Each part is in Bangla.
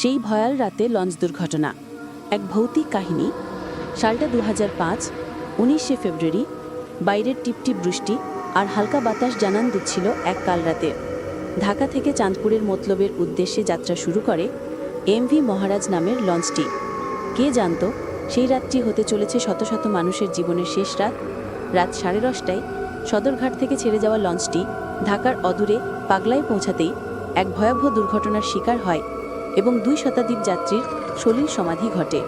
সেই ভয়াল রাতে লঞ্চ দুর্ঘটনা। এক ভৌতিক কাহিনী, সালটা দু হাজার পাঁচ, উনিশে ফেব্রুয়ারি, বাইরের টিপটিপ বৃষ্টি আর হালকা বাতাস জানান দিচ্ছিল এক কাল রাতে। ঢাকা থেকে চাঁদপুরের মতলবের উদ্দেশ্যে যাত্রা শুরু করে এমভি মহারাজ নামের লঞ্চটি। কে জানতো, সেই রাতটি হতে চলেছে শত শত মানুষের জীবনের শেষ রাত। রাত সাড়ে দশটায় সদরঘাট থেকে ছেড়ে যাওয়া লঞ্চটি ঢাকার অদূরে পাগলায় পৌঁছাতেই এক ভয়াবহ দুর্ঘটনার শিকার হয় এবং দুই শতাধিক যাত্রীর সলিল সমাধি ঘটে।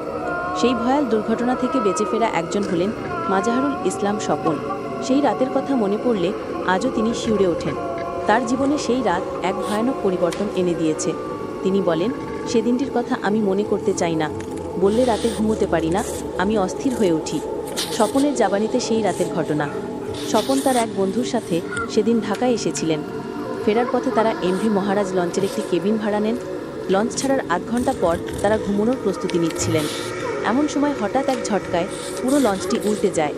সেই ভয়াল দুর্ঘটনা থেকে বেঁচে ফেরা একজন হলেন মাজাহারুল ইসলাম স্বপন। সেই রাতের কথা মনে পড়লে আজও তিনি শিউরে ওঠেন। তার জীবনে সেই রাত এক ভয়ানক পরিবর্তন এনে দিয়েছে। তিনি বলেন, সেদিনটির কথা আমি মনে করতে চাই না। বললে রাতে ঘুমোতে পারি না, আমি অস্থির হয়ে উঠি। স্বপনের জাবানিতে সেই রাতের ঘটনা। স্বপন তার এক বন্ধুর সাথে সেদিন ঢাকায় এসেছিলেন। ফেরার পথে তারা এমভি মহারাজ লঞ্চের একটি কেবিন ভাড়া নেন লঞ্চ ছাড়ার আধ ঘণ্টা পর তারা ঘুমানোর প্রস্তুতি নিচ্ছিলেন। এমন সময় হঠাৎ এক ঝটকায় পুরো লঞ্চটি উল্টে যায়।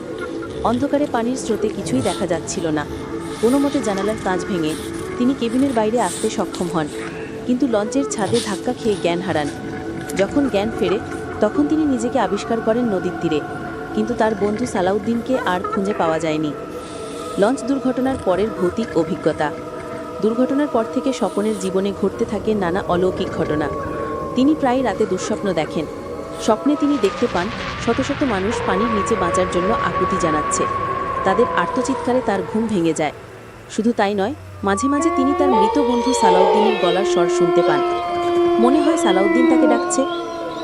অন্ধকারে পানির স্রোতে কিছুই দেখা যাচ্ছিল না। কোনো মতে জানালার কাঁচ ভেঙে তিনি কেবিনের বাইরে আসতে সক্ষম হন, কিন্তু লঞ্চের ছাদে ধাক্কা খেয়ে জ্ঞান হারান। যখন জ্ঞান ফেরে, তখন তিনি নিজেকে আবিষ্কার করেন নদীর তীরে, কিন্তু তার বন্ধু সালাউদ্দিনকে আর খুঁজে পাওয়া যায়নি। লঞ্চ দুর্ঘটনার পরের ভৌতিক অভিজ্ঞতা। দুর্ঘটনার পর থেকে স্বপনের জীবনে ঘটতে থাকে নানা অলৌকিক ঘটনা। তিনি প্রায় রাতে দুঃস্বপ্ন দেখেন। স্বপ্নে তিনি দেখতে পান শত শত মানুষ পানির নিচে বাঁচার জন্য আকুতি জানাচ্ছে। তাদের আর্তচিৎকারে তার ঘুম ভেঙে যায়। শুধু তাই নয়, মাঝে মাঝে তিনি তার মৃত বন্ধু সালাউদ্দিনের গলার স্বর শুনতে পান। মনে হয় সালাউদ্দিন তাকে ডাকছে।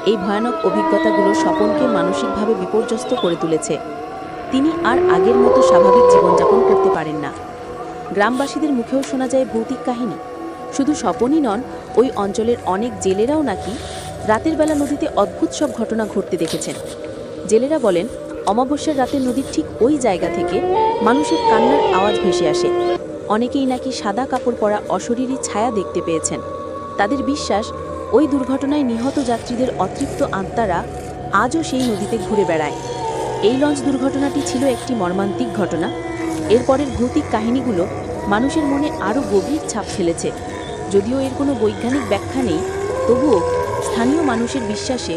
এই ভয়ানক অভিজ্ঞতাগুলো স্বপনকে মানসিকভাবে বিপর্যস্ত করে তুলেছে। তিনি আর আগের মতো স্বাভাবিক জীবনযাপন করতে পারেন না। গ্রামবাসীদের মুখেও শোনা যায় ভৌতিক কাহিনী। শুধু স্বপনই নন, ওই অঞ্চলের অনেক জেলেরাও নাকি রাতের বেলা নদীতে অদ্ভুত সব ঘটনা ঘটতে দেখেছেন। জেলেরা বলেন, অমাবস্যার রাতে নদীর ঠিক ওই জায়গা থেকে মানুষের কান্নার আওয়াজ ভেসে আসে। অনেকেই নাকি সাদা কাপড় পরা অশরীরী ছায়া দেখতে পেয়েছেন। তাদের বিশ্বাস, ওই দুর্ঘটনায় নিহত যাত্রীদের অতৃপ্ত আত্মারা আজও সেই নদীতে ঘুরে বেড়ায়। এই লঞ্চ দুর্ঘটনাটি ছিল একটি মর্মান্তিক ঘটনা। এরপরের ভৌতিক কাহিনীগুলো মানুষের মনে আরও গভীর ছাপ ফেলেছে যদিও এর কোনো বৈজ্ঞানিক ব্যাখ্যা নেই, তবুও স্থানীয় মানুষের বিশ্বাসে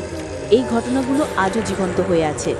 এই ঘটনাগুলো আজও জীবন্ত হয়ে আছে।